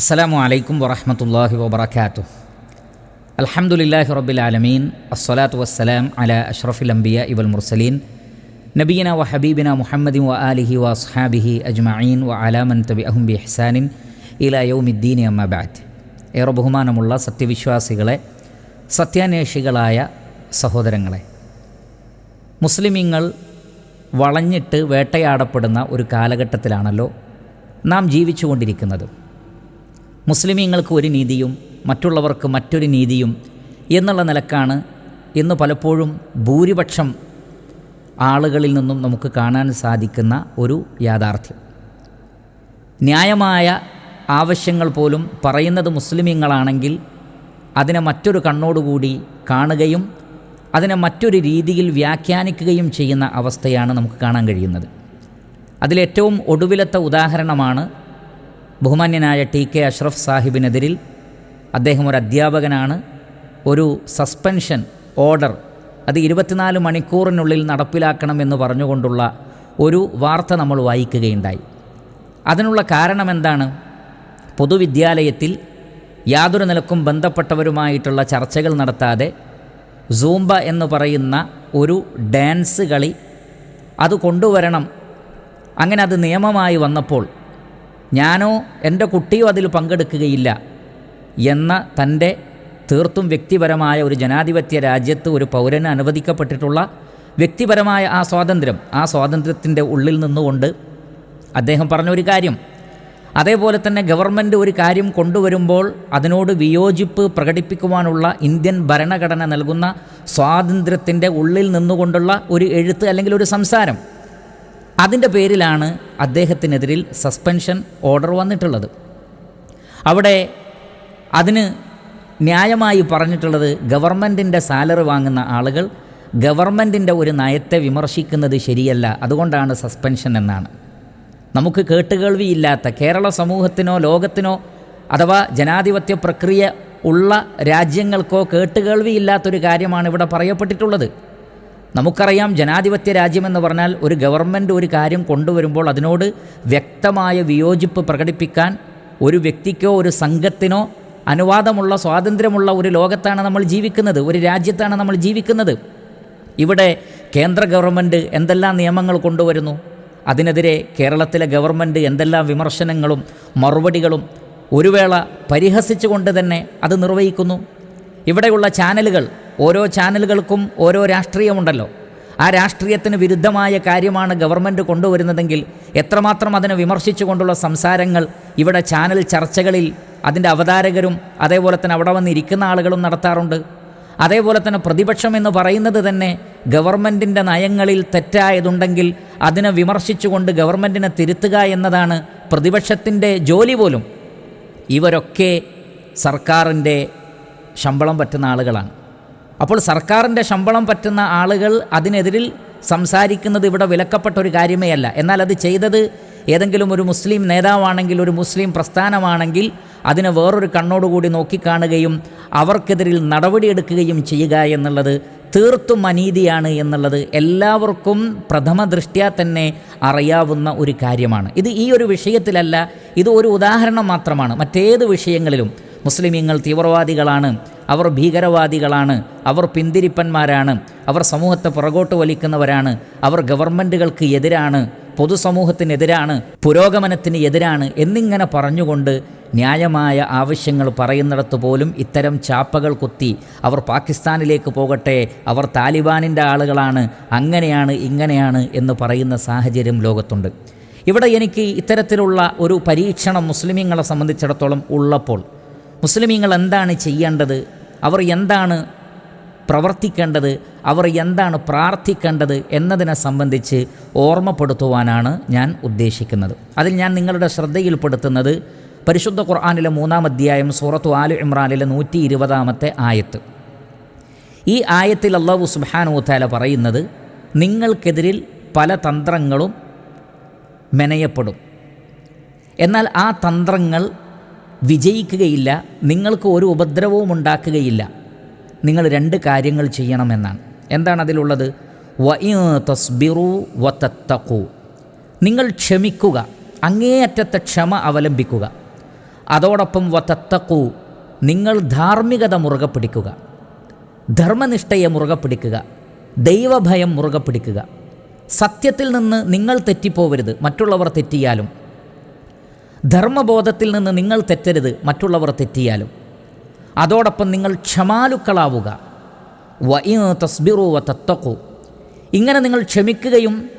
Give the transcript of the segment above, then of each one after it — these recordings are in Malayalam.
അസ്സലാമു അലൈക്കും വറഹമത്തല്ലാഹി വബർക്കാത്തു അലഹമുല്ലാഹി റബ്ബിൽ ആലമീൻ. അസ്സലാത്തു വസ്സലാം അല അഷ്റഫിൽ അംബിയ ഇവൽ മുർസലീൻ. നബീന വ ഹബീബിന മുഹമ്മദിൻ വ ആലിഹി വ അസ്ഹാബിഹി അജ്മഈൻ വ അലാമൻ തബി അഹും ബി ഇഹ്സാനിൻ ഇല യൗമിദ്ദീൻ അമ്മബാദ് ഏറെ ബഹുമാനമുള്ള സത്യവിശ്വാസികളെ സത്യാന്വേഷികളായ സഹോദരങ്ങളെ മുസ്ലിമീങ്ങൾ വളഞ്ഞിട്ട് വേട്ടയാടപ്പെടുന്ന ഒരു കാലഘട്ടത്തിലാണല്ലോ നാം ജീവിച്ചുകൊണ്ടിരിക്കുന്നത്. മുസ്ലിമീങ്ങൾക്ക് ഒരു നീതിയും മറ്റുള്ളവർക്ക് മറ്റൊരു നീതിയും എന്നുള്ള നിലക്കാണ് ഇന്ന് പലപ്പോഴും ഭൂരിപക്ഷം ആളുകളിൽ നിന്നും നമുക്ക് കാണാൻ സാധിക്കുന്ന ഒരു യാഥാർത്ഥ്യം. ന്യായമായ ആവശ്യങ്ങൾ പോലും പറയുന്നത് മുസ്ലിമീങ്ങളാണെങ്കിൽ അതിനെ മറ്റൊരു കണ്ണോടുകൂടി കാണുകയും അതിനെ മറ്റൊരു രീതിയിൽ വ്യാഖ്യാനിക്കുകയും ചെയ്യുന്ന അവസ്ഥയാണ് നമുക്ക് കാണാൻ കഴിയുന്നത്. അതിലേറ്റവും ഒടുവിലത്തെ ഉദാഹരണമാണ് ബഹുമാന്യനായ ടി കെ അഷ്റഫ് സാഹിബിനെതിരിൽ അദ്ദേഹം ഒരു അധ്യാപകനാണ്. ഒരു സസ്പെൻഷൻ ഓർഡർ അത് ഇരുപത്തിനാല് മണിക്കൂറിനുള്ളിൽ നടപ്പിലാക്കണമെന്ന് പറഞ്ഞുകൊണ്ടുള്ള ഒരു വാർത്ത നമ്മൾ വായിക്കുകയുണ്ടായി. അതിനുള്ള കാരണം എന്താണ്? പൊതുവിദ്യാലയത്തിൽ യാതൊരു നിലക്കും ബന്ധപ്പെട്ടവരുമായിട്ടുള്ള ചർച്ചകൾ നടത്താതെ സൂംബ എന്ന് പറയുന്ന ഒരു ഡാൻസ് കളി അത് കൊണ്ടുവരണം. അങ്ങനെ അത് നിയമമായി വന്നപ്പോൾ ഞാനോ എന്റെ കുട്ടിയോ അതിൽ പങ്കെടുക്കുകയില്ല എന്ന തന്റെ തീർത്തും വ്യക്തിപരമായ ഒരു ജനാധിപത്യ രാജ്യത്ത് ഒരു പൗരന് അനുവദിക്കപ്പെട്ടിട്ടുള്ള വ്യക്തിപരമായ ആ സ്വാതന്ത്ര്യം ആ സ്വാതന്ത്ര്യത്തിന്റെ ഉള്ളിൽ നിന്നുകൊണ്ട് അദ്ദേഹം പറഞ്ഞ ഒരു കാര്യം. അതേപോലെ തന്നെ ഗവൺമെന്റ് ഒരു കാര്യം കൊണ്ടുവരുമ്പോൾ അതിനോട് വിയോജിപ്പ് പ്രകടിപ്പിക്കുവാനുള്ള ഇന്ത്യൻ ഭരണഘടന നൽകുന്ന സ്വാതന്ത്ര്യത്തിന്റെ ഉള്ളിൽ നിന്നുകൊണ്ടുള്ള ഒരു എഴുത്ത് അല്ലെങ്കിൽ ഒരു സംസാരം. അതിന്റെ പേരിലാണ് അദ്ദേഹത്തിനെതിരിൽ സസ്പെൻഷൻ ഓർഡർ വന്നിട്ടുള്ളത്. അവിടെ അതിന് ന്യായമായി പറഞ്ഞിട്ടുള്ളത് ഗവൺമെന്റിന്റെ സാലറി വാങ്ങുന്ന ആളുകൾ ഗവൺമെന്റിന്റെ ഒരു നയത്തെ വിമർശിക്കുന്നത് ശരിയല്ല അതുകൊണ്ടാണ് സസ്പെൻഷൻ എന്നാണ്. നമുക്ക് കേട്ടുകേൾവിയില്ലാത്ത കേരള സമൂഹത്തിനോ ലോകത്തിനോ അഥവാ ജനാധിപത്യ പ്രക്രിയ ഉള്ള രാജ്യങ്ങൾക്കോ കേട്ടുകേൾവിയില്ലാത്തൊരു കാര്യമാണ് ഇവിടെ പറയപ്പെട്ടിട്ടുള്ളത്. നമുക്കറിയാം ജനാധിപത്യ രാജ്യമെന്ന് പറഞ്ഞാൽ ഒരു ഗവൺമെന്റ് ഒരു കാര്യം കൊണ്ടുവരുമ്പോൾ അതിനോട് വ്യക്തമായ വിയോജിപ്പ് പ്രകടിപ്പിക്കാൻ ഒരു വ്യക്തിക്കോ ഒരു സംഘത്തിനോ അനുവാദമുള്ള സ്വാതന്ത്ര്യമുള്ള ഒരു ലോകത്താണ് നമ്മൾ ജീവിക്കുന്നത് ഒരു രാജ്യത്താണ് നമ്മൾ ജീവിക്കുന്നത്. ഇവിടെ കേന്ദ്ര ഗവൺമെന്റ് എന്തെല്ലാം നിയമങ്ങൾ കൊണ്ടുവരുന്നു? അതിനെതിരെ കേരളത്തിലെ ഗവൺമെന്റ് എന്തെല്ലാം വിമർശനങ്ങളും മറുപടികളും ഒരു വേള പരിഹസിച്ചുകൊണ്ട് തന്നെ അത് നിർവഹിക്കുന്നു. ഇവിടെയുള്ള ചാനലുകൾ ഓരോ ചാനലുകൾക്കും ഓരോ രാഷ്ട്രീയമുണ്ടല്ലോ. ആ രാഷ്ട്രീയത്തിന് വിരുദ്ധമായ കാര്യമാണ് ഗവൺമെന്റ് കൊണ്ടുവരുന്നതെങ്കിൽ എത്രമാത്രം അതിനെ വിമർശിച്ചുകൊണ്ടുള്ള സംസാരങ്ങൾ ഇവിടെ ചാനൽ ചർച്ചകളിൽ അതിന്റെ അവതാരകരും അതേപോലെ തന്നെ അവിടെ വന്നിരിക്കുന്ന ആളുകളും നടത്താറുണ്ട്. അതേപോലെ തന്നെ പ്രതിപക്ഷം എന്ന് പറയുന്നത് തന്നെ ഗവൺമെന്റിന്റെ നയങ്ങളിൽ തെറ്റായതുണ്ടെങ്കിൽ അതിനെ വിമർശിച്ചുകൊണ്ട് ഗവൺമെന്റിനെ തിരുത്തുക എന്നതാണ് പ്രതിപക്ഷത്തിന്റെ ജോലി പോലും. ഇവരൊക്കെ സർക്കാരിന്റെ ശമ്പളം പറ്റുന്ന ആളുകളാണ്. അപ്പോൾ സർക്കാരിന്റെ ശമ്പളം പറ്റുന്ന ആളുകൾ അതിനെതിരിൽ സംസാരിക്കുന്നത് ഇവിടെ വിലക്കപ്പെട്ട ഒരു കാര്യമേ അല്ല. എന്നാൽ അത് ചെയ്തത് ഏതെങ്കിലും ഒരു മുസ്ലിം നേതാവാണെങ്കിൽ ഒരു മുസ്ലിം പ്രസ്ഥാനമാണെങ്കിൽ അതിനെ വേറൊരു കണ്ണോടുകൂടി നോക്കിക്കാണുകയും അവർക്കെതിരിൽ നടപടിയെടുക്കുകയും ചെയ്യുക എന്നുള്ളത് തീർത്തും അനീതിയാണ് എന്നുള്ളത് എല്ലാവർക്കും പ്രഥമ ദൃഷ്ട്യാ തന്നെ അറിയാവുന്ന ഒരു കാര്യമാണ്. ഇത് ഈ ഒരു വിഷയത്തിലല്ല ഇത് ഒരു ഉദാഹരണം മാത്രമാണ്. മറ്റേത് വിഷയങ്ങളിലും മുസ്ലിമീങ്ങൾ തീവ്രവാദികളാണ്. അവർ ഭീകരവാദികളാണ്. അവർ പിന്തിരിപ്പന്മാരാണ്. അവർ സമൂഹത്തെ പുറകോട്ട് വലിക്കുന്നവരാണ്. അവർ ഗവൺമെന്റുകൾക്ക് എതിരാണ്. പൊതുസമൂഹത്തിനെതിരാണ്. പുരോഗമനത്തിന് എതിരാണ് എന്നിങ്ങനെ പറഞ്ഞുകൊണ്ട് ന്യായമായ ആവശ്യങ്ങൾ പറയുന്നിടത്ത് പോലും ഇത്തരം ചാപ്പകൾ കുത്തി അവർ പാകിസ്ഥാനിലേക്ക് പോകട്ടെ. അവർ താലിബാനിന്റെ ആളുകളാണ്. അങ്ങനെയാണ് ഇങ്ങനെയാണ് എന്ന് പറയുന്ന സാഹചര്യം ലോകത്തുണ്ട്. ഇവിടെ എനിക്ക് ഇത്തരത്തിലുള്ള ഒരു പരീക്ഷണം മുസ്ലിമീങ്ങളെ സംബന്ധിച്ചിടത്തോളം ഉള്ളപ്പോൾ മുസ്ലിമീങ്ങൾ എന്താണ് ചെയ്യേണ്ടത്? അവർ എന്താണ് പ്രവർത്തിക്കേണ്ടത്? അവർ എന്താണ് പ്രാർത്ഥിക്കേണ്ടത് എന്നതിനെ സംബന്ധിച്ച് ഓർമ്മപ്പെടുത്തുവാനാണ് ഞാൻ ഉദ്ദേശിക്കുന്നത്. അതിൽ ഞാൻ നിങ്ങളുടെ ശ്രദ്ധയിൽപ്പെടുത്തുന്നത് പരിശുദ്ധ ഖുർആാനിലെ മൂന്നാം അധ്യായം സൂറത്തു ആലു ഇമ്രാനിലെ നൂറ്റി ഇരുപതാമത്തെ ആയത്ത്. ഈ ആയത്തിൽ അള്ളാഹു സുബാനുത്താല പറയുന്നത് നിങ്ങൾക്കെതിരിൽ പല തന്ത്രങ്ങളും മെനയപ്പെടും. എന്നാൽ ആ തന്ത്രങ്ങൾ വിജയിക്കുകയില്ല നിങ്ങൾക്ക് ഒരു ഉപദ്രവവും ഉണ്ടാക്കുകയില്ല. നിങ്ങൾ രണ്ട് കാര്യങ്ങൾ ചെയ്യണമെന്നാണ്. എന്താണ് അതിലുള്ളത്? വ തസ്ബിറു വ തത്തക്കു നിങ്ങൾ ക്ഷമിക്കുക അങ്ങേയറ്റത്തെ ക്ഷമ അവലംബിക്കുക. അതോടൊപ്പം വത്തത്തക്കു നിങ്ങൾ ധാർമ്മികത മുറുകെ പിടിക്കുക. ധർമ്മനിഷ്ഠയെ മുറുകെ പിടിക്കുക. ദൈവഭയം മുറുകെ പിടിക്കുക. സത്യത്തിൽ നിന്ന് നിങ്ങൾ തെറ്റിപ്പോവരുത് മറ്റുള്ളവർ തെറ്റിയാലും. ധർമ്മബോധത്തിൽ നിന്ന് നിങ്ങൾ തെറ്റരുത് മറ്റുള്ളവർ തെറ്റിയാലും. അതോടൊപ്പം നിങ്ങൾ ക്ഷമാലുക്കളാവുക. വ തസ്ബിറു വ തത്തക്കു ഇങ്ങനെ നിങ്ങൾ ക്ഷമിക്കുകയും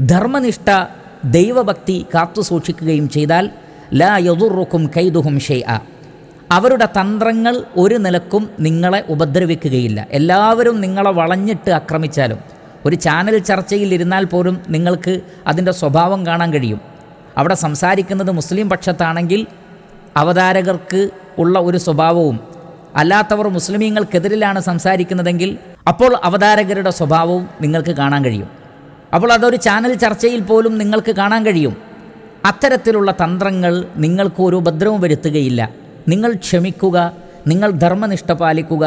ധർമ്മനിഷ്ഠ ദൈവഭക്തി കാത്തു സൂക്ഷിക്കുകയും ചെയ്താൽ ലാ യദുറുക്കും കൈതുഹും ഷെയ്അ അവരുടെ തന്ത്രങ്ങൾ ഒരു നിലക്കും നിങ്ങളെ ഉപദ്രവിക്കുകയില്ല. എല്ലാവരും നിങ്ങളെ വളഞ്ഞിട്ട് ആക്രമിച്ചാലും. ഒരു ചാനൽ ചർച്ചയിൽ ഇരുന്നാൽ പോലും നിങ്ങൾക്ക് അതിന്റെ സ്വഭാവം കാണാൻ കഴിയും. അവിടെ സംസാരിക്കുന്നത് മുസ്ലിം പക്ഷത്താണെങ്കിൽ അവതാരകർക്ക് ഉള്ള ഒരു സ്വഭാവവും അല്ലാത്തവർ മുസ്ലിമീങ്ങൾക്കെതിരിലാണ് സംസാരിക്കുന്നതെങ്കിൽ അപ്പോൾ അവതാരകരുടെ സ്വഭാവവും നിങ്ങൾക്ക് കാണാൻ കഴിയും. അപ്പോൾ അതൊരു ചാനൽ ചർച്ചയിൽ പോലും നിങ്ങൾക്ക് കാണാൻ കഴിയും. അത്തരത്തിലുള്ള തന്ത്രങ്ങൾ നിങ്ങൾക്ക് ഒരു ഉപദ്രവം വരുത്തുകയില്ല. നിങ്ങൾ ക്ഷമിക്കുക നിങ്ങൾ ധർമ്മനിഷ്ഠ പാലിക്കുക.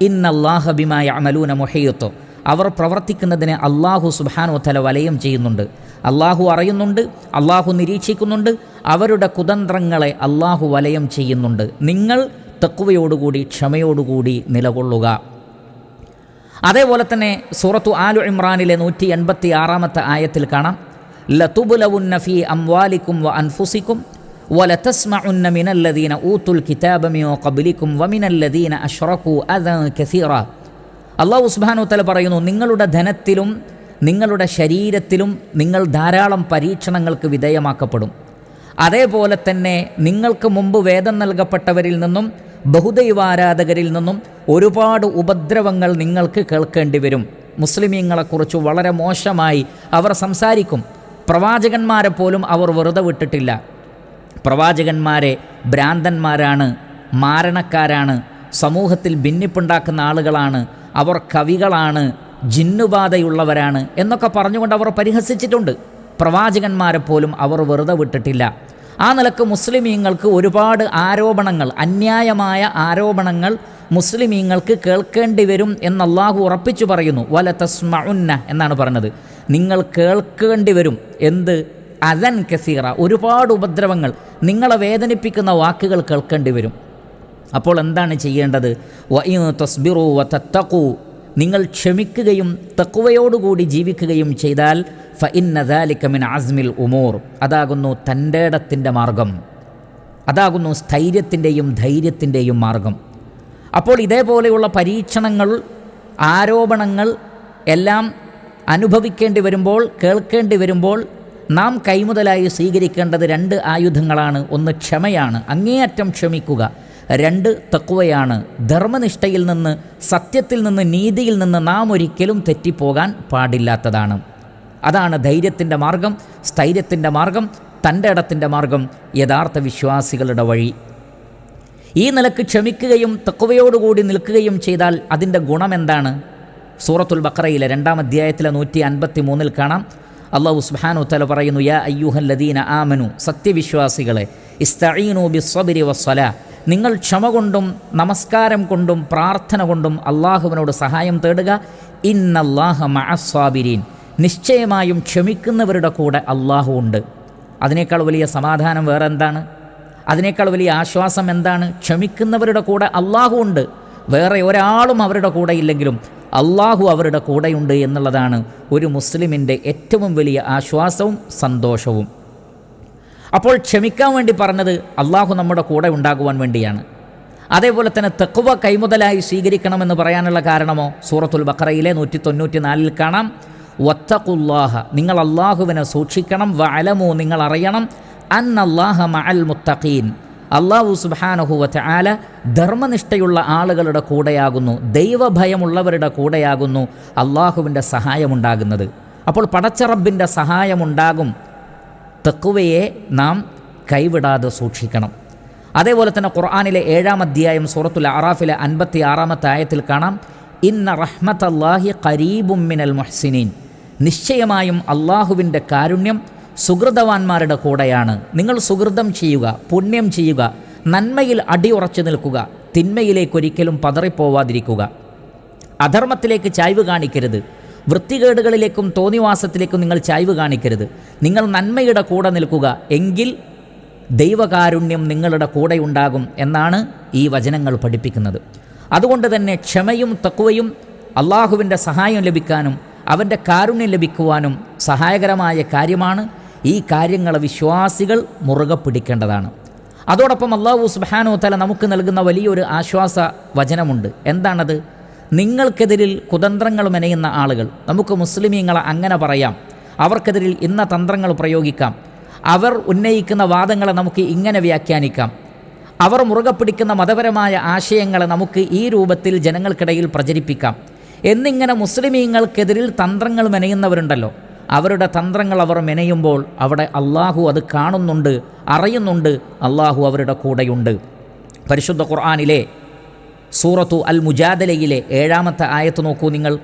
ഇന്നല്ലാഹബിമായ അമലൂന മൊഹയ്യത്തോ അവർ പ്രവർത്തിക്കുന്നതിന് അള്ളാഹു സുബാനോ തല വലയം ചെയ്യുന്നുണ്ട്. അള്ളാഹു അറിയുന്നുണ്ട് അള്ളാഹു നിരീക്ഷിക്കുന്നുണ്ട് അവരുടെ കുതന്ത്രങ്ങളെ അള്ളാഹു വലയം ചെയ്യുന്നുണ്ട് നിങ്ങൾ തെക്കുവയോടുകൂടി ക്ഷമയോടുകൂടി നിലകൊള്ളുക അതേപോലെ തന്നെ സൂറത്തു ആലു ഇമ്രാനിലെ നൂറ്റി എൺപത്തി ആറാമത്തെ ആയത്തിൽ കാണാം ലതുബുലവുന്ന ഫി അംവാലിക്കും വ അൻഫുസിക്കും ولتسمعن من الذين أوتوا الكتاب من قبلكم ومن الذين أشركوا أذى كثيرا അള്ളാഹു സുബാനു തല പറയുന്നു നിങ്ങളുടെ ധനത്തിലും നിങ്ങളുടെ ശരീരത്തിലും നിങ്ങൾ ധാരാളം പരീക്ഷണങ്ങൾക്ക് വിധേയമാക്കപ്പെടും. അതേപോലെ തന്നെ നിങ്ങൾക്ക് മുമ്പ് വേദം നൽകപ്പെട്ടവരിൽ നിന്നും ബഹുദൈവാരാധകരിൽ നിന്നും ഒരുപാട് ഉപദ്രവങ്ങൾ നിങ്ങൾക്ക് കേൾക്കേണ്ടി വരും. മുസ്ലിമീങ്ങളെക്കുറിച്ച് വളരെ മോശമായി അവർ സംസാരിക്കും. പ്രവാചകന്മാരെ പോലും അവർ വെറുതെ വിട്ടിട്ടില്ല. പ്രവാചകന്മാരെ ഭ്രാന്തന്മാരാണ് മാരണക്കാരാണ് സമൂഹത്തിൽ ഭിന്നിപ്പുണ്ടാക്കുന്ന ആളുകളാണ് അവർ കവികളാണ് ജിന്നുബാധയുള്ളവരാണ് എന്നൊക്കെ പറഞ്ഞുകൊണ്ട് അവർ പരിഹസിച്ചിട്ടുണ്ട്. പ്രവാചകന്മാരെ പോലും അവർ വെറുതെ വിട്ടിട്ടില്ല. ആ നിലയ്ക്ക് മുസ്ലിമീങ്ങൾക്ക് ഒരുപാട് ആരോപണങ്ങൾ അന്യായമായ ആരോപണങ്ങൾ മുസ്ലിമീങ്ങൾക്ക് കേൾക്കേണ്ടി വരും എന്നല്ലാഹു ഉറപ്പിച്ചു പറയുന്നു. വല തസ്മഉന്ന എന്നാണ് പറഞ്ഞത്. നിങ്ങൾ കേൾക്കേണ്ടി വരും. എന്ത്? അദൻ കസീറ. ഒരുപാട് ഉപദ്രവങ്ങൾ. നിങ്ങളെ വേദനിപ്പിക്കുന്ന വാക്കുകൾ കേൾക്കേണ്ടി വരും. അപ്പോൾ എന്താണ് ചെയ്യേണ്ടത്? വ ഇൻ തസ്ബിറു വ നിങ്ങൾ ക്ഷമിക്കുകയും തക്കുവയോടുകൂടി ജീവിക്കുകയും ചെയ്താൽ ഫ ഇന്നദാലിക മിൻ അസ്മിൽ ഉമൂർ. അതാകുന്നു തന്റെ ഇടത്തിന്റെ മാർഗം. അതാകുന്നു സ്ഥൈര്യത്തിന്റെയും ധൈര്യത്തിന്റെയും മാർഗം. അപ്പോൾ ഇതേപോലെയുള്ള പരീക്ഷണങ്ങൾ ആരോപണങ്ങൾ എല്ലാം അനുഭവിക്കേണ്ടി വരുമ്പോൾ കേൾക്കേണ്ടി വരുമ്പോൾ നാം കൈമുതലായി സ്വീകരിക്കേണ്ടത് രണ്ട് ആയുധങ്ങളാണ്. ഒന്ന് ക്ഷമയാണ് അങ്ങേയറ്റം ക്ഷമിക്കുക. രണ്ട് തക്കുവയാണ് ധർമ്മനിഷ്ഠയിൽ നിന്ന് സത്യത്തിൽ നിന്ന് നീതിയിൽ നിന്ന് നാം ഒരിക്കലും തെറ്റിപ്പോകാൻ പാടില്ലാത്തതാണ്. അതാണ് ധൈര്യത്തിന്റെ മാർഗം സ്ഥൈര്യത്തിന്റെ മാർഗം തന്റെ ഇടത്തിന്റെ മാർഗം യഥാർത്ഥ വിശ്വാസികളുടെ വഴി. ഈ നിലയ്ക്ക് ക്ഷമിക്കുകയും തക്കുവയോടുകൂടി നിൽക്കുകയും ചെയ്താൽ അതിന്റെ ഗുണമെന്താണ് സൂറത്തുൽ ബക്രയിലെ രണ്ടാം അധ്യായത്തിലെ നൂറ്റി അൻപത്തി മൂന്നിൽ കാണാം. അള്ളാഹു സുബ്ഹാനു തല പറയുന്നു യാ അയ്യൂഹല്ലദീന ആമനു സത്യവിശ്വാസികളെ ഇസ്തഈനു ബിസ്വബിരി വസ്സല നിങ്ങൾ ക്ഷമ കൊണ്ടും നമസ്കാരം കൊണ്ടും പ്രാർത്ഥന കൊണ്ടും അള്ളാഹുവിനോട് സഹായം തേടുക. ഇന്നല്ലാഹ മഅസ്വാബിരീൻ നിശ്ചയമായും ക്ഷമിക്കുന്നവരുടെ കൂടെ അള്ളാഹു ഉണ്ട്. അതിനേക്കാൾ വലിയ സമാധാനം വേറെ എന്താണ് അതിനേക്കാൾ വലിയ ആശ്വാസം എന്താണ്? ക്ഷമിക്കുന്നവരുടെ കൂടെ അള്ളാഹു ഉണ്ട്. വേറെ ഒരാളും അവരുടെ കൂടെ ഇല്ലെങ്കിലും അള്ളാഹു അവരുടെ കൂടെയുണ്ട് എന്നുള്ളതാണ് ഒരു മുസ്ലിമിന്റെ ഏറ്റവും വലിയ ആശ്വാസവും സന്തോഷവും. അപ്പോൾ ക്ഷമിക്കാൻ വേണ്ടി പറഞ്ഞത് അള്ളാഹു നമ്മുടെ കൂടെ ഉണ്ടാകുവാൻ വേണ്ടിയാണ്. അതേപോലെ തന്നെ തെക്കുവ കൈമുതലായി സ്വീകരിക്കണമെന്ന് പറയാനുള്ള കാരണമോ? സൂറത്തുൽ ബക്കറയിലെ നൂറ്റി തൊണ്ണൂറ്റി നാലിൽ കാണാം. ഒത്തക്കുല്ലാഹ നിങ്ങൾ അള്ളാഹുവിനെ സൂക്ഷിക്കണം വലമോ നിങ്ങൾ അറിയണം. അൻ അള്ളാഹ മഅൽ മുത്തഖീൻ. അള്ളാഹു സുബാനഹുവത്ത് ആല ധർമ്മനിഷ്ഠയുള്ള ആളുകളുടെ കൂടെയാകുന്നു ദൈവഭയമുള്ളവരുടെ കൂടെയാകുന്നു അള്ളാഹുവിന്റെ സഹായമുണ്ടാകുന്നത്. അപ്പോൾ പടച്ചറബിന്റെ സഹായമുണ്ടാകും. തെക്കുവയെ നാം കൈവിടാതെ സൂക്ഷിക്കണം. അതേപോലെ തന്നെ ഖുർആാനിലെ ഏഴാം അധ്യായം സൂറത്തുൽ അറാഫിലെ അൻപത്തി ആറാമത്തെ ആയത്തിൽ കാണാം ഇന്ന റഹ്മത്ത് അള്ളാഹി കരീബും മിനൽ മുഹ്സിനീൻ. നിശ്ചയമായും അള്ളാഹുവിന്റെ കാരുണ്യം സുഹൃതവാന്മാരുടെ കൂടെയാണ്. നിങ്ങൾ സുഹൃതം ചെയ്യുക പുണ്യം ചെയ്യുക നന്മയിൽ അടിയുറച്ചു നിൽക്കുക തിന്മയിലേക്കൊരിക്കലും പതറിപ്പോവാതിരിക്കുക. അധർമ്മത്തിലേക്ക് ചായ്വ് കാണിക്കരുത്. വൃത്തികേടുകളിലേക്കും തോന്നിവാസത്തിലേക്കും നിങ്ങൾ ചായ്വ് കാണിക്കരുത്. നിങ്ങൾ നന്മയുടെ കൂടെ നിൽക്കുക എങ്കിൽ ദൈവകാരുണ്യം നിങ്ങളുടെ കൂടെ ഉണ്ടാകും എന്നാണ് ഈ വചനങ്ങൾ പഠിപ്പിക്കുന്നത്. അതുകൊണ്ട് തന്നെ ക്ഷമയും തക്കുവയും അള്ളാഹുവിന്റെ സഹായം ലഭിക്കാനും അവന്റെ കാരുണ്യം ലഭിക്കുവാനും സഹായകരമായ കാര്യമാണ് ഈ കാര്യങ്ങളെ വിശ്വാസികൾ മുറുകെ പിടിക്കേണ്ടതാണ്. അതോടൊപ്പം അള്ളാഹു സുബാനോ തല നമുക്ക് നൽകുന്ന വലിയൊരു ആശ്വാസ വചനമുണ്ട്. എന്താണത്? നിങ്ങൾക്കെതിരിൽ കുതന്ത്രങ്ങൾ മെനയുന്ന ആളുകൾ. നമുക്ക് മുസ്ലിമീങ്ങളെ അങ്ങനെ പറയാം. അവർക്കെതിരിൽ ഇന്ന തന്ത്രങ്ങൾ പ്രയോഗിക്കാം. അവർ ഉന്നയിക്കുന്ന വാദങ്ങളെ നമുക്ക് ഇങ്ങനെ വ്യാഖ്യാനിക്കാം. അവർ മുറുകെ പിടിക്കുന്ന മതപരമായ ആശയങ്ങളെ നമുക്ക് ഈ രൂപത്തിൽ ജനങ്ങൾക്കിടയിൽ പ്രചരിപ്പിക്കാം. എന്നിങ്ങനെ മുസ്ലിമീങ്ങൾക്കെതിരിൽ തന്ത്രങ്ങൾ മെനയുന്നവരുണ്ടല്ലോ അവരുടെ തന്ത്രങ്ങൾ അവർ മെനയുമ്പോൾ അവിടെ അള്ളാഹു അത് കാണുന്നുണ്ട് അറിയുന്നുണ്ട് അള്ളാഹു അവരുടെ കൂടെയുണ്ട്. പരിശുദ്ധ ഖുർആാനിലെ സൂറത്തു അൽ മുജാദലയിലെ ഏഴാമത്തെ ആയത്ത് നോക്കൂ നിങ്ങൾ.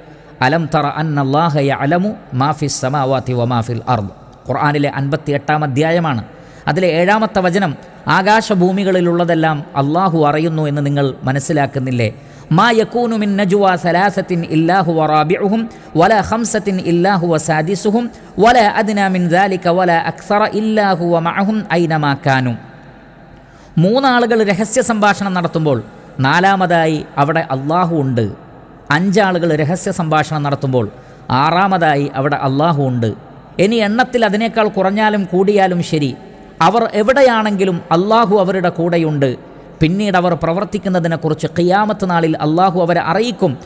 അലം തറ അള്ളാഹയ അലമു മാഫിസ് സമാവാത്തി വ മാഫിൽ അർദ്. ഖുർആാനിലെ അൻപത്തി എട്ടാം അധ്യായമാണ്. അതിലെ ഏഴാമത്തെ വചനം ആകാശഭൂമികളിലുള്ളതെല്ലാം അള്ളാഹു അറിയുന്നു എന്ന് നിങ്ങൾ മനസ്സിലാക്കുന്നില്ലേ? മാ യക്കൂനു മിൻ നജുവ സലാസത്തിൻ ഇല്ലാഹു വറാബിഉഹും വല ഹംസത്തിൻ ഇല്ലാഹു വസാദിസുഹും വല അദ്ന മിൻ ദാലിക വല അക്സറ ഇല്ലാഹു വമഅഹും ഐനമാ ഐനമാക്കാനും മൂന്നാളുകൾ രഹസ്യ സംഭാഷണം നടത്തുമ്പോൾ നാലാമതായി അവിടെ അള്ളാഹു ഉണ്ട്. അഞ്ചാളുകൾ രഹസ്യ സംഭാഷണം നടത്തുമ്പോൾ ആറാമതായി അവിടെ അള്ളാഹു ഉണ്ട്. ഇനി എണ്ണത്തിൽ അതിനേക്കാൾ കുറഞ്ഞാലും കൂടിയാലും ശരി. അവർ എവിടെയാണെങ്കിലും അള്ളാഹു അവരുടെ കൂടെയുണ്ട്. പിന്നീട് അവർ പ്രവർത്തിക്കുന്നതിനെക്കുറിച്ച് ഖിയാമത്ത് നാളിൽ അള്ളാഹു അവരെ അറിയിക്കും.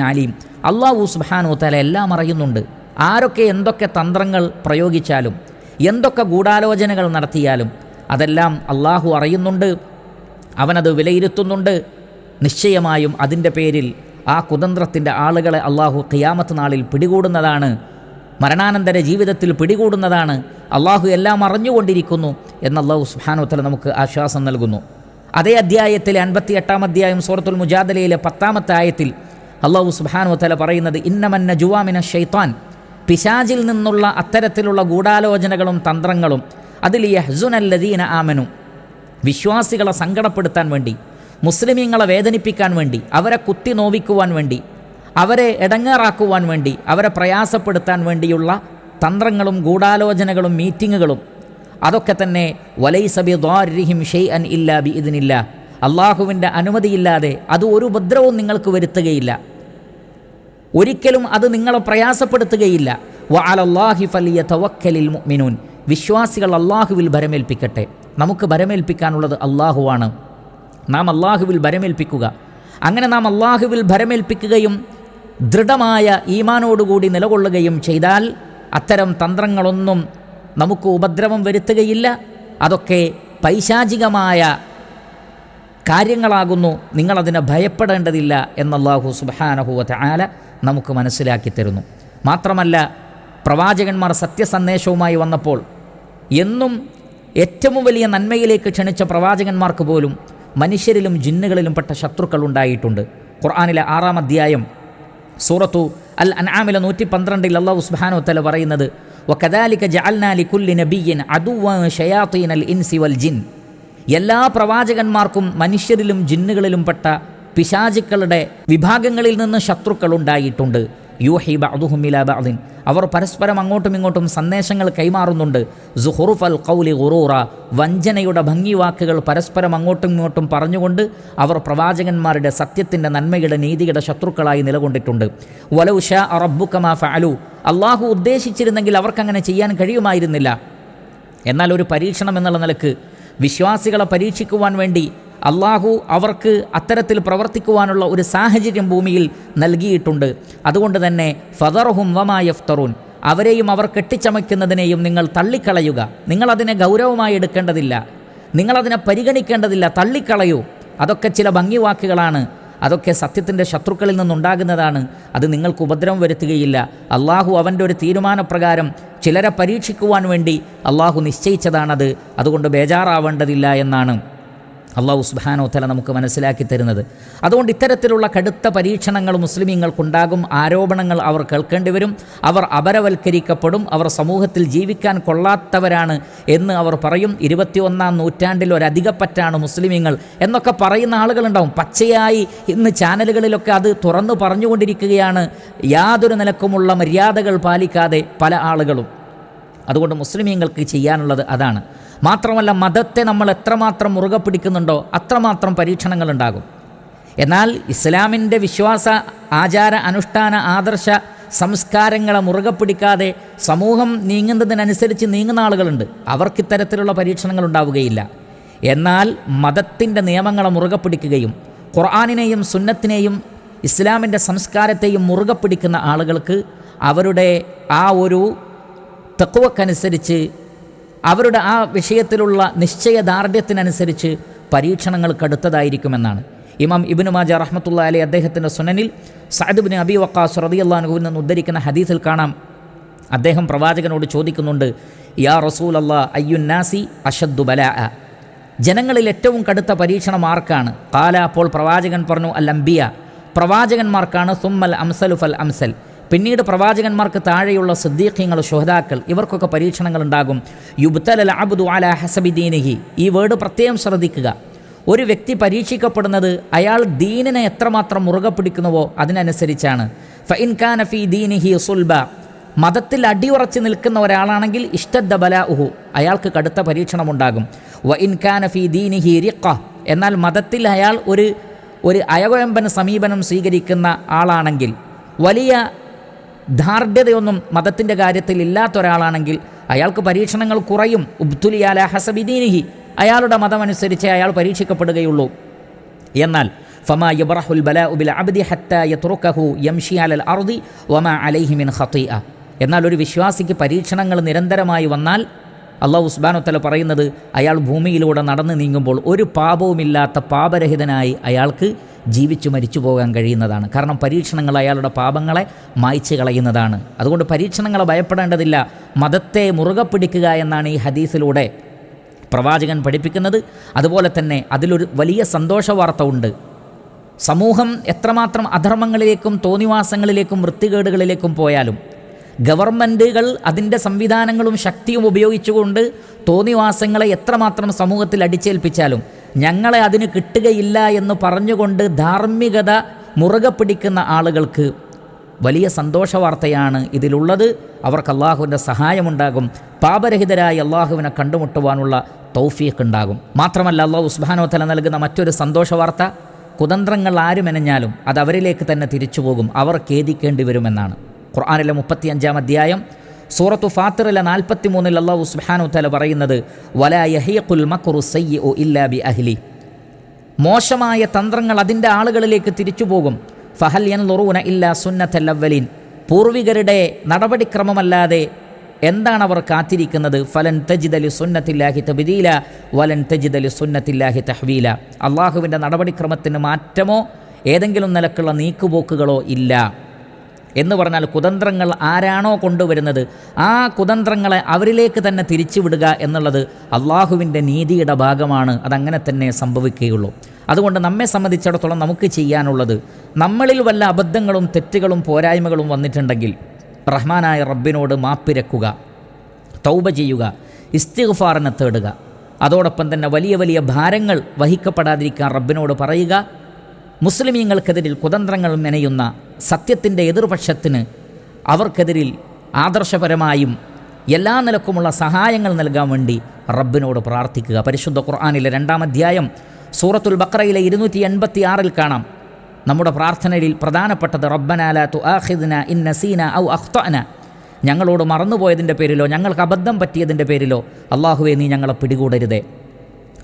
അലീം. അള്ളാഹു സുബ്ഹാനഹു തല എല്ലാം അറിയുന്നുണ്ട്. ആരൊക്കെ എന്തൊക്കെ തന്ത്രങ്ങൾ പ്രയോഗിച്ചാലും എന്തൊക്കെ ഗൂഢാലോചനകൾ നടത്തിയാലും അതെല്ലാം അള്ളാഹു അറിയുന്നുണ്ട്. അവനത് വിലയിരുത്തുന്നുണ്ട്. നിശ്ചയമായും അതിന്റെ പേരിൽ ആ കുതന്ത്രത്തിന്റെ ആളുകളെ അള്ളാഹു ഖിയാമത്ത് നാളിൽ പിടികൂടുന്നതാണ്. മരണാനന്തര ജീവിതത്തിൽ പിടികൂടുന്നതാണ്. അള്ളാഹു എല്ലാം അറിഞ്ഞുകൊണ്ടിരിക്കുന്നു എന്ന് സുഹാനോത്തല സുഹാനുത്തല നമുക്ക് ആശ്വാസം നൽകുന്നു. അതേ അധ്യായത്തിലെ അൻപത്തി എട്ടാം അധ്യായം സൂറത്തുൽ മുജാദലയിലെ പത്താമത്തെ ആയത്തിൽ അള്ളാഹു സുബാനുത്തല പറയുന്നത് ഇന്നമന്ന ജുവാമിന ഷെയ്ത്താൻ പിശാജിൽ നിന്നുള്ള അത്തരത്തിലുള്ള ഗൂഢാലോചനകളും തന്ത്രങ്ങളും അതിൽ യഹ്സുനല്ലദീന ആമനു. വിശ്വാസികളെ സങ്കടപ്പെടുത്താൻ വേണ്ടി മുസ്ലിമീങ്ങളെ വേദനിപ്പിക്കാൻ വേണ്ടി അവരെ കുത്തി നോവിക്കുവാൻ വേണ്ടി അവരെ ഇടങ്ങേറാക്കുവാൻ വേണ്ടി അവരെ പ്രയാസപ്പെടുത്താൻ വേണ്ടിയുള്ള തന്ത്രങ്ങളും ഗൂഢാലോചനകളും മീറ്റിങ്ങുകളും അതൊക്കെ തന്നെ വലൈസബി ദ്വാരിഹിം ഷെയ് അൻ ഇല്ലാ ബി ഇതിനില്ല അള്ളാഹുവിന്റെ അനുമതിയില്ലാതെ അത് ഒരു ഉപദ്രവവും നിങ്ങൾക്ക് വരുത്തുകയില്ല. ഒരിക്കലും അത് നിങ്ങളെ പ്രയാസപ്പെടുത്തുകയില്ല. വ അലല്ലാഹി ഫലിയ തവക്കലിൽ മുഅ്മിനൂൻ. വിശ്വാസികൾ അള്ളാഹുവിൽ ഭരമേൽപ്പിക്കട്ടെ. നമുക്ക് ഭരമേൽപ്പിക്കാനുള്ളത് അള്ളാഹുവാണ്. നാം അള്ളാഹുവിൽ ഭരമേൽപ്പിക്കുക. അങ്ങനെ നാം അള്ളാഹുവിൽ ഭരമേൽപ്പിക്കുകയും ദൃഢമായ ഈമാനോടുകൂടി നിലകൊള്ളുകയും ചെയ്താൽ അത്തരം തന്ത്രങ്ങളൊന്നും നമുക്ക് ഉപദ്രവം വരുത്തുകയില്ല. അതൊക്കെ പൈശാചികമായ കാര്യങ്ങളാകുന്നു. നിങ്ങളതിനെ ഭയപ്പെടേണ്ടതില്ല എന്നല്ലാഹു സുബാനഹുവ ആല നമുക്ക് മനസ്സിലാക്കി തരുന്നു. മാത്രമല്ല പ്രവാചകന്മാർ സത്യസന്ദേശവുമായി വന്നപ്പോൾ എന്നും ഏറ്റവും വലിയ നന്മയിലേക്ക് ക്ഷണിച്ച പ്രവാചകന്മാർക്ക് പോലും മനുഷ്യരിലും ജിന്നുകളിലും പെട്ട ശത്രുക്കൾ ഉണ്ടായിട്ടുണ്ട്. ഖുർആാനിലെ ആറാം അധ്യായം സൂറത്തു അൽ അൻആമിലെ നൂറ്റി പന്ത്രണ്ടിൽ അള്ളാഹു സുബ്ഹാനഹു തല പറയുന്നത് വൽ ജിൻ. എല്ലാ പ്രവാചകന്മാർക്കും മനുഷ്യരിലും ജിന്നുകളിലും പെട്ട പിശാചുക്കളുടെ വിഭാഗങ്ങളിൽ നിന്ന് ശത്രുക്കൾ ഉണ്ടായിട്ടുണ്ട്. യൂഹി ബഅദുഹും ഇലാ ബഅദിൻ. അവർ പരസ്പരം അങ്ങോട്ടും ഇങ്ങോട്ടും സന്ദേശങ്ങൾ കൈമാറുന്നുണ്ട്. സുഹുറുഫ് അൽ കൗലി ഗുറൂറ വഞ്ചനയുടെ ഭംഗി വാക്കുകൾ പരസ്പരം അങ്ങോട്ടും ഇങ്ങോട്ടും പറഞ്ഞുകൊണ്ട് അവർ പ്രവാചകന്മാരുടെ സത്യത്തിന്റെ നന്മയുടെ നീതിയുടെ ശത്രുക്കളായി നിലകൊണ്ടിട്ടുണ്ട്. വലൗ ഷാ അറബുക്കമാ ഫഅലു. അള്ളാഹു ഉദ്ദേശിച്ചിരുന്നെങ്കിൽ അവർക്കങ്ങനെ ചെയ്യാൻ കഴിയുമായിരുന്നില്ല. എന്നാൽ ഒരു പരീക്ഷണം എന്നുള്ള നിലയ്ക്ക് വിശ്വാസികളെ പരീക്ഷിക്കുവാൻ വേണ്ടി അള്ളാഹു അവർക്ക് അത്തരത്തിൽ പ്രവർത്തിക്കുവാനുള്ള ഒരു സാഹചര്യം ഭൂമിയിൽ നൽകിയിട്ടുണ്ട്. അതുകൊണ്ട് തന്നെ ഫദർഹും വമായഫ്തറൂൻ അവരെയും അവർ കെട്ടിച്ചമയ്ക്കുന്നതിനെയും നിങ്ങൾ തള്ളിക്കളയുക. നിങ്ങളതിനെ ഗൗരവമായി എടുക്കേണ്ടതില്ല. നിങ്ങളതിനെ പരിഗണിക്കേണ്ടതില്ല. തള്ളിക്കളയൂ. അതൊക്കെ ചില ഭംഗിവാക്കുകളാണ്. അതൊക്കെ സത്യത്തിന്റെ ശത്രുക്കളിൽ നിന്നുണ്ടാകുന്നതാണ്. അത് നിങ്ങൾക്ക് ഉപദ്രവം വരുത്തുകയില്ല. അള്ളാഹു അവന്റെ ഒരു തീരുമാനപ്രകാരം ചിലരെ പരീക്ഷിക്കുവാൻ വേണ്ടി അള്ളാഹു നിശ്ചയിച്ചതാണത്. അതുകൊണ്ട് ബേജാറാവേണ്ടതില്ല എന്നാണ്. അള്ളാഹു സുബാനോ തല നമുക്ക് മനസ്സിലാക്കി തരുന്നത്. അതുകൊണ്ട് ഇത്തരത്തിലുള്ള കടുത്ത പരീക്ഷണങ്ങൾ മുസ്ലിമീങ്ങൾക്കുണ്ടാകും. ആരോപണങ്ങൾ അവർ കേൾക്കേണ്ടി വരും. അവർ അപരവൽക്കരിക്കപ്പെടും. അവർ സമൂഹത്തിൽ ജീവിക്കാൻ കൊള്ളാത്തവരാണ് എന്ന് അവർ പറയും. ഇരുപത്തിയൊന്നാം നൂറ്റാണ്ടിൽ ഒരധികപ്പറ്റാണ് മുസ്ലിമീങ്ങൾ എന്നൊക്കെ പറയുന്ന ആളുകളുണ്ടാവും. പച്ചയായി ഇന്ന് ചാനലുകളിലൊക്കെ അത് തുറന്നു പറഞ്ഞുകൊണ്ടിരിക്കുകയാണ്. യാതൊരു നിലക്കുമുള്ള മര്യാദകൾ പാലിക്കാതെ പല ആളുകളും. അതുകൊണ്ട് മുസ്ലിമീങ്ങൾക്ക് ചെയ്യാനുള്ളത് അതാണ്. മാത്രമല്ല മതത്തെ നമ്മൾ എത്രമാത്രം മുറുകെ പിടിക്കുന്നുണ്ടോ അത്രമാത്രം പരീക്ഷണങ്ങളുണ്ടാകും. എന്നാൽ ഇസ്ലാമിന്റെ വിശ്വാസ ആചാര അനുഷ്ഠാന ആദർശ സംസ്കാരങ്ങളെ മുറുകെ പിടിക്കാതെ സമൂഹം നീങ്ങുന്നതിനനുസരിച്ച് നീങ്ങുന്ന ആളുകളുണ്ട്. അവർക്ക് ഇത്തരത്തിലുള്ള പരീക്ഷണങ്ങൾ ഉണ്ടാവുകയില്ല. എന്നാൽ മതത്തിന്റെ നിയമങ്ങളെ മുറുകെ പിടിക്കുകയും ഖുർആാനിനെയും സുന്നത്തിനെയും ഇസ്ലാമിന്റെ സംസ്കാരത്തെയും മുറുകെ പിടിക്കുന്ന ആളുകൾക്ക് അവരുടെ ആ ഒരു തക്കുവക്കനുസരിച്ച് അവരുടെ ആ വിഷയത്തിലുള്ള നിശ്ചയദാർഢ്യത്തിനനുസരിച്ച് പരീക്ഷണങ്ങൾ കടുത്തതായിരിക്കുമെന്നാണ്. ഇമാം ഇബിനു മാജ റഹ്മത്തുള്ള അലി അദ്ദേഹത്തിന്റെ സുനനിൽ സഅദ്ബിന് അബി വക്കാസ് റതിയല്ലാനുഹുവിൽ നിന്ന് ഉദ്ധരിക്കുന്ന ഹദീസിൽ കാണാം. അദ്ദേഹം പ്രവാചകനോട് ചോദിക്കുന്നുണ്ട് യാ റസൂൽ അള്ളാ അയ്യുന്നാസി അഷദ്ദു ബല ജനങ്ങളിൽ ഏറ്റവും കടുത്ത പരീക്ഷണം ആർക്കാണ്? കാല അപ്പോൾ പ്രവാചകൻ പറഞ്ഞു അൽ അംബിയ. പ്രവാചകന്മാർക്കാണ് സുമ്മൽ അംസലുഫൽ അംസൽ. പിന്നീട് പ്രവാചകന്മാർക്ക് താഴെയുള്ള സിദ്ദീഖ്യങ്ങൾ ശുഹദാക്കൾ ഇവർക്കൊക്കെ പരീക്ഷണങ്ങൾ ഉണ്ടാകും യുബ്തൽ അബ്ദു അല ഹസബിദീനഹി ഈ വേർഡ് പ്രത്യേകം ശ്രദ്ധിക്കുക. ഒരു വ്യക്തി പരീക്ഷിക്കപ്പെടുന്നത് അയാൾ ദീനിനെ എത്രമാത്രം മുറുകെ പിടിക്കുന്നുവോ അതിനനുസരിച്ചാണ്. ഫൈൻ ഖാൻ ഫി ദീനിഹി സുൽബ. മതത്തിൽ അടിയുറച്ച് നിൽക്കുന്ന ഒരാളാണെങ്കിൽ ഇഷ്ടദ്ദ ബല ഉഹു അയാൾക്ക് കടുത്ത പരീക്ഷണമുണ്ടാകും. വ ഇൻ ഖാൻ ദീനിഹി റിഖ എന്നാൽ മതത്തിൽ അയാൾ ഒരു ഒരു അയവയമ്പന സമീപനം സ്വീകരിക്കുന്ന ആളാണെങ്കിൽ വലിയ ധാർഢ്യതയൊന്നും മതത്തിന്റെ കാര്യത്തിൽ ഇല്ലാത്ത ഒരാളാണെങ്കിൽ അയാൾക്ക് പരീക്ഷണങ്ങൾ കുറയും. ഉബ്തുലിയാല ഹസബിദീനിഹി. അയാളുടെ മതമനുസരിച്ച് അയാൾ പരീക്ഷിക്കപ്പെടുകയുള്ളൂ. എന്നാൽ ഫമാ യബ്രഹുൽ ബല ഉബിൽ അബ്ദി ഹത്ത യത്രുക്കഹു യംഷി അലൽ അർദി വമാ അലൈഹി മിൻ ഖത്തിഅ എന്നാൽ ഒരു വിശ്വാസിക്ക് പരീക്ഷണങ്ങൾ നിരന്തരമായി വന്നാൽ അള്ളാഹു ഉസ്ബാനുത്തല പറയുന്നത് അയാൾ ഭൂമിയിലൂടെ നടന്നു നീങ്ങുമ്പോൾ ഒരു പാപവുമില്ലാത്ത പാപരഹിതനായി അയാൾക്ക് ജീവിച്ചു മരിച്ചു പോകാൻ കഴിയുന്നതാണ്. കാരണം പരീക്ഷണങ്ങൾ അയാളുടെ പാപങ്ങളെ മായ്ച്ചു കളയുന്നതാണ്. അതുകൊണ്ട് പരീക്ഷണങ്ങളെ ഭയപ്പെടേണ്ടതില്ല. മതത്തെ മുറുകെ പിടിക്കുക എന്നാണ് ഈ ഹദീസിലൂടെ പ്രവാചകൻ പഠിപ്പിക്കുന്നത്. അതുപോലെ തന്നെ അതിലൊരു വലിയ സന്തോഷ വാർത്ത ഉണ്ട്. സമൂഹം എത്രമാത്രം അധർമ്മങ്ങളിലേക്കും തോന്നിവാസങ്ങളിലേക്കും വൃത്തികേടുകളിലേക്കും പോയാലും ഗവൺമെന്റുകൾ അതിന്റെ സംവിധാനങ്ങളും ശക്തിയും ഉപയോഗിച്ചുകൊണ്ട് തോന്നിവാസങ്ങളെ എത്രമാത്രം സമൂഹത്തിൽ അടിച്ചേൽപ്പിച്ചാലും ഞങ്ങളെ അതിന് കിട്ടുകയില്ല എന്ന് പറഞ്ഞുകൊണ്ട് ധാർമ്മികത മുറുകെ പിടിക്കുന്ന ആളുകൾക്ക് വലിയ സന്തോഷ വാർത്തയാണ് ഇതിലുള്ളത്. അവർക്ക് അള്ളാഹുവിന്റെ സഹായമുണ്ടാകും. പാപരഹിതരായി അള്ളാഹുവിനെ കണ്ടുമുട്ടുവാനുള്ള തൗഫീഖ് ഉണ്ടാകും മാത്രമല്ല അള്ളാഹു ഉസ്ബാനോ തല നൽകുന്ന മറ്റൊരു സന്തോഷ വാർത്ത കുതന്ത്രങ്ങൾ ആരുമെനഞ്ഞാലും അത് അവരിലേക്ക് തന്നെ തിരിച്ചു പോകും അവർ ഖേദിക്കേണ്ടി വരുമെന്നാണ്. ഖുർആാനിലെ മുപ്പത്തി അഞ്ചാം അധ്യായം സൂറത്തു ഫാത്തിറിലെ നാൽപ്പത്തി മൂന്നിൽ അള്ളാഹു സുബാനു തല പറയുന്നത് ഇല്ലാ ബി അഹ്ലി. മോശമായ തന്ത്രങ്ങൾ അതിന്റെ ആളുകളിലേക്ക് തിരിച്ചു പോകും. ഫഹൽ യൻ ലൊറൂന ഇല്ല സുന്നത്തല്ലവലീൻ പൂർവികരുടെ നടപടിക്രമമല്ലാതെ എന്താണ് അവർ കാത്തിരിക്കുന്നത്? ഫലൻ തജിദലി സുന്നത്തില്ലാഹി തബിദീല വലൻ തജിദലി സുന്നത്തില്ലാഹി തഹ്വീല. അള്ളാഹുവിന്റെ നടപടിക്രമത്തിന് മാറ്റമോ ഏതെങ്കിലും നിലക്കുള്ള നീക്കുപോക്കുകളോ ഇല്ല. എന്ന് പറഞ്ഞാൽ കുതന്ത്രങ്ങൾ ആരാണോ കൊണ്ടുവരുന്നത് ആ കുതന്ത്രങ്ങളെ അവരിലേക്ക് തന്നെ തിരിച്ചുവിടുക എന്നുള്ളത് അള്ളാഹുവിന്റെ നീതിയുടെ ഭാഗമാണ്. അതങ്ങനെ തന്നെ സംഭവിക്കുകയുള്ളൂ. അതുകൊണ്ട് നമ്മെ സംബന്ധിച്ചിടത്തോളം നമുക്ക് ചെയ്യാനുള്ളത് നമ്മളിൽ വല്ല അബദ്ധങ്ങളും തെറ്റുകളും പോരായ്മകളും വന്നിട്ടുണ്ടെങ്കിൽ റഹ്മാനായ റബ്ബിനോട് മാപ്പിരക്കുക തൗബ ചെയ്യുക ഇസ്തിഗ്ഫാറിനെ തേടുക. അതോടൊപ്പം തന്നെ വലിയ വലിയ ഭാരങ്ങൾ വഹിക്കപ്പെടാതിരിക്കാൻ റബ്ബിനോട് പറയുക. മുസ്ലിമീങ്ങൾക്കെതിരിൽ കുതന്ത്രങ്ങൾ മെനയുന്ന സത്യത്തിന്റെ എതിർപക്ഷത്തിന് അവർക്കെതിരിൽ ആദർശപരമായും എല്ലാ നിലക്കുമുള്ള സഹായങ്ങൾ നൽകാൻ വേണ്ടി റബ്ബിനോട് പ്രാർത്ഥിക്കുക. പരിശുദ്ധ ഖുർആാനിലെ രണ്ടാം അധ്യായം സൂറത്തുൽ ബക്രയിലെ ഇരുന്നൂറ്റി എൺപത്തി ആറിൽ കാണാം. നമ്മുടെ പ്രാർത്ഥനയിൽ പ്രധാനപ്പെട്ടത് റബ്ബനാല തു ആഹിദ്ന ഇൻ നസീന ഔ അഖ്തന ഞങ്ങളോട് മറന്നുപോയതിന്റെ പേരിലോ ഞങ്ങൾക്ക് അബദ്ധം പറ്റിയതിന്റെ പേരിലോ അള്ളാഹുവെ നീ ഞങ്ങളെ പിടികൂടരുതേ.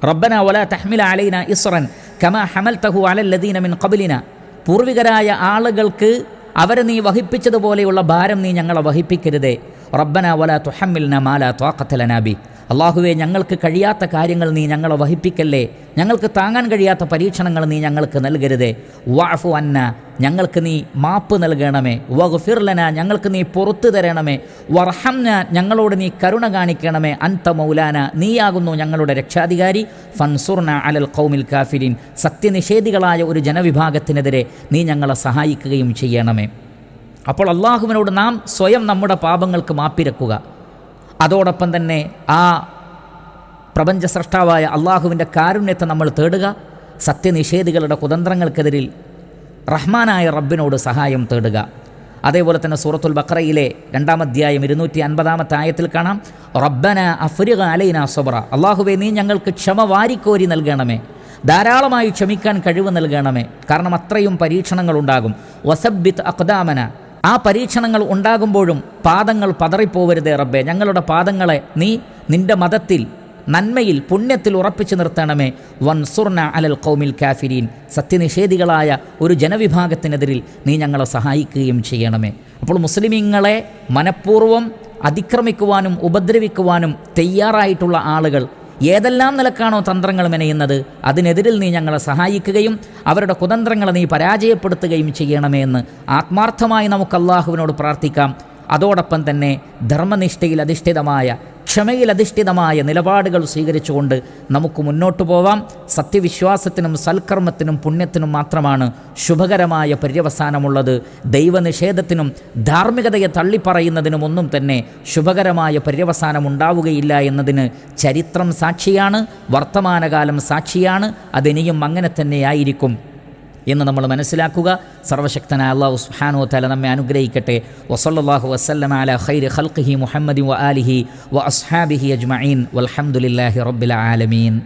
റബ്ബന ഒല തഹ്മില അലൈന ഇസ്റൻ കമ ഹമൽ തഹു അലല്ലദീന മിൻ ഖബലിന പൂർവികരായ ആളുകൾക്ക് അവരെ നീ വഹിപ്പിച്ചതുപോലെയുള്ള ഭാരം നീ ഞങ്ങളെ വഹിപ്പിക്കരുതേ. റബ്ബന വല തുഹമ്മിൽന മാല ത്വാഖത്തലനാബി അള്ളാഹുവെ ഞങ്ങൾക്ക് കഴിയാത്ത കാര്യങ്ങൾ നീ ഞങ്ങളെ വഹിപ്പിക്കല്ലേ. ഞങ്ങൾക്ക് താങ്ങാൻ കഴിയാത്ത പരീക്ഷണങ്ങൾ നീ ഞങ്ങൾക്ക് നൽകരുതേ. വാഫു അന്ന ഞങ്ങൾക്ക് നീ മാപ്പ് നൽകണമേ. വഗ്ഫിർലന ഞങ്ങൾക്ക് നീ പുറത്തു തരണമേ. വർഹംന ഞങ്ങളോട് നീ കരുണ കാണിക്കണമേ. അന്ത മൗലാന നീയാകുന്നു ഞങ്ങളുടെ രക്ഷാധികാരി. ഫൻസുർന അലൽ ഖൗമിൽ കാഫിരിൻ. സത്യനിഷേധികളായ ഒരു ജനവിഭാഗത്തിനെതിരെ നീ ഞങ്ങളെ സഹായിക്കുകയും ചെയ്യണമേ. അപ്പോൾ അള്ളാഹുവിനോട് നാം സ്വയം നമ്മുടെ പാപങ്ങൾക്ക് മാപ്പിരക്കുക. അതോടൊപ്പം തന്നെ ആ പ്രപഞ്ച സൃഷ്ടാവായ അള്ളാഹുവിന്റെ കാരുണ്യത്തെ നമ്മൾ തേടുക. സത്യനിഷേധികളുടെ കുതന്ത്രങ്ങൾക്കെതിരിൽ റഹ്മാനായ റബ്ബിനോട് സഹായം തേടുക. അതേപോലെ തന്നെ സൂറത്തുൽ ബക്രയിലെ രണ്ടാം അധ്യായം ഇരുന്നൂറ്റി അൻപതാമത്തെ ആയത്തിൽ കാണാം. റബ്ബന അഫ്രിഖ അലൈന സൊബ്ര അള്ളാഹുവെ നീ ഞങ്ങൾക്ക് ക്ഷമ വാരിക്കോരി നൽകണമേ. ധാരാളമായി ക്ഷമിക്കാൻ കഴിവ് നൽകണമേ. കാരണം അത്രയും പരീക്ഷണങ്ങൾ ഉണ്ടാകും വസബിത്ത് അക്ദാമന ആ പരീക്ഷണങ്ങൾ ഉണ്ടാകുമ്പോഴും പാദങ്ങൾ പതറിപ്പോവരുതേ റബ്ബെ. ഞങ്ങളുടെ പാദങ്ങളെ നീ നിന്റെ മതത്തിൽ നന്മയിൽ പുണ്യത്തിൽ ഉറപ്പിച്ചു നിർത്തണമേ. വൻസുർന അലൽ കൗമിൽ കാഫിരീൻ. സത്യനിഷേധികളായ ഒരു ജനവിഭാഗത്തിനെതിരിൽ നീ ഞങ്ങളെ സഹായിക്കുകയും ചെയ്യണമേ. അപ്പോൾ മുസ്ലിമീങ്ങളെ മനഃപൂർവം അതിക്രമിക്കുവാനും ഉപദ്രവിക്കുവാനും തയ്യാറായിട്ടുള്ള ആളുകൾ ഏതെല്ലാം നിലക്കാണോ തന്ത്രങ്ങൾ മെനയുന്നത് അതിനെതിരിൽ നീ ഞങ്ങളെ സഹായിക്കുകയും അവരുടെ കുതന്ത്രങ്ങളെ നീ പരാജയപ്പെടുത്തുകയും ചെയ്യണമേ എന്ന് ആത്മാർത്ഥമായി നമുക്ക് അള്ളാഹുവിനോട് പ്രാർത്ഥിക്കാം. അതോടൊപ്പം തന്നെ ധർമ്മനിഷ്ഠയിൽ അധിഷ്ഠിതമായ ക്ഷമയിൽ അധിഷ്ഠിതമായ നിലപാടുകൾ സ്വീകരിച്ചുകൊണ്ട് നമുക്ക് മുന്നോട്ട് പോവാം. സത്യവിശ്വാസത്തിനും സൽക്കർമ്മത്തിനും പുണ്യത്തിനും മാത്രമാണ് ശുഭകരമായ പര്യവസാനമുള്ളത്. ദൈവനിഷേധത്തിനും ധാർമ്മികതയെ തള്ളിപ്പറയുന്നതിനും ഒന്നും തന്നെ ശുഭകരമായ പര്യവസാനം ഉണ്ടാവുകയില്ല എന്നതിന് ചരിത്രം സാക്ഷിയാണ് വർത്തമാനകാലം സാക്ഷിയാണ് അതിനിയും അങ്ങനെ തന്നെയായിരിക്കും എന്ന് നമ്മൾ മനസ്സിലാക്കുക. സർവശക്തനായ അള്ളാഹു സുഹാനോ തല നമ്മെ അനുഗ്രഹിക്കട്ടെ. വസല്ലാഹു വസ്ലം അല ഖൈർ ഖൽഖിഹി മുഹമ്മദി വ ആലിഹി വ അസ്ഹാബിഹി അജ്മഈൻ. വൽഹംദുലില്ലാഹി റബ്ബിൽ ആലമീൻ.